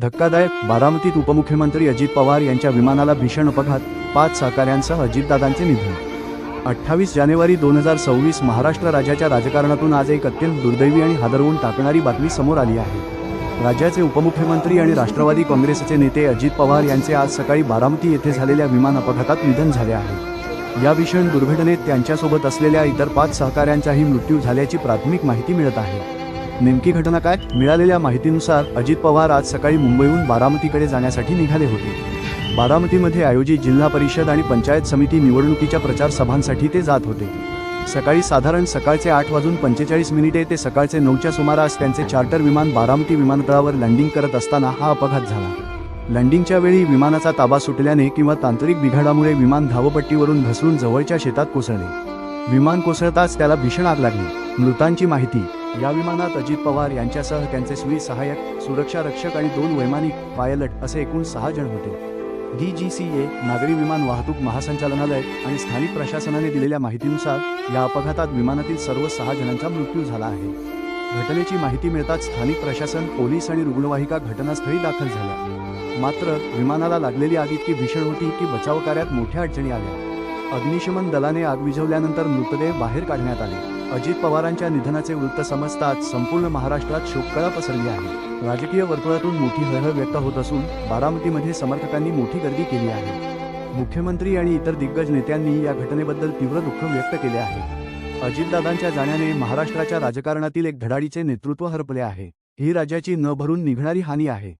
धक्कादायक बारामतीत उपमुख्यमंत्री अजित पवार यांच्या विमानाला भीषण अपघात पाच सहकाऱ्यांसह अजितदादांचे निधन. अठ्ठावीस जानेवारी दोन हजार सव्वीस महाराष्ट्र राज्याच्या राजकारणातून आज एक अत्यंत दुर्दैवी आणि हादरवून टाकणारी बातमी समोर आली आहे. राज्याचे उपमुख्यमंत्री आणि राष्ट्रवादी काँग्रेसचे नेते अजित पवार यांचे आज सकाळी बारामती येथे झालेल्या विमान अपघातात निधन झाले आहे. या भीषण दुर्घटनेत त्यांच्यासोबत असलेल्या इतर पाच सहकाऱ्यांचाही मृत्यू झाल्याची प्राथमिक माहिती मिळत आहे. नेमकी घटना काय? मिळालेल्या माहितीनुसार अजित पवार आज सकाळी मुंबईहून बारामतीकडे जाण्यासाठी निघाले होते. बारामतीमध्ये आयोजित जिल्हा परिषद आणि पंचायत समिती निवडणुकीच्या प्रचार सभांसाठी ते जात होते. सकाळी साधारण सकाळचे आठ वाजून पंचेचाळीस मिनिटे ते सकाळचे नऊच्या सुमारास त्यांचे चार्टर विमान बारामती विमानतळावर लँडिंग करत असताना हा अपघात झाला. लँडिंगच्या वेळी विमानाचा ताबा सुटल्याने किंवा तांत्रिक बिघाडामुळे विमान धावपट्टीवरून घसरून जवळच्या शेतात कोसळले. विमान कोसळताच त्याला भीषण आग लागली. मृतांची माहिती या विमानात अजित पवार यांच्यासह त्यांचे स्वी सहाय्यक सुरक्षा रक्षक आणि दोन वैमानिक पायलट असे एकूण सहा जण होते. ए नागरी विमान वाहतूक महासंचालनालय आणि स्थानिक प्रशासनाने दिलेल्या माहितीनुसार या अपघातात विमानातील सर्व सहा जणांचा मृत्यू झाला आहे. घटनेची माहिती मिळताच स्थानिक प्रशासन पोलीस आणि रुग्णवाहिका घटनास्थळी दाखल झाल्या. मात्र विमानाला लागलेली आग इतकी भीषण होती की बचाव कार्यात मोठ्या अडचणी आल्या. अग्निशमन दलाने आग विझवल्यानंतर मृतदेह बाहेर काढण्यात आले. अजित पवारांच्या निधनाचे वृत्त समजताच संपूर्ण महाराष्ट्रात शोककळा पसरली आहे. राजकीय वर्तुळातून मोठी हळहळ व्यक्त होत असून बारामतीमध्ये समर्थकांनी मोठी गर्दी केली आहे. मुख्यमंत्री आणि इतर दिग्गज नेत्यांनी या घटनेबद्दल तीव्र दुःख व्यक्त केले आहे. अजितदादांच्या जाण्याने महाराष्ट्राच्या राजकारणातील एक धडाडीचे नेतृत्व हरपले आहे. ही राज्याची न भरून निघणारी हानी आहे.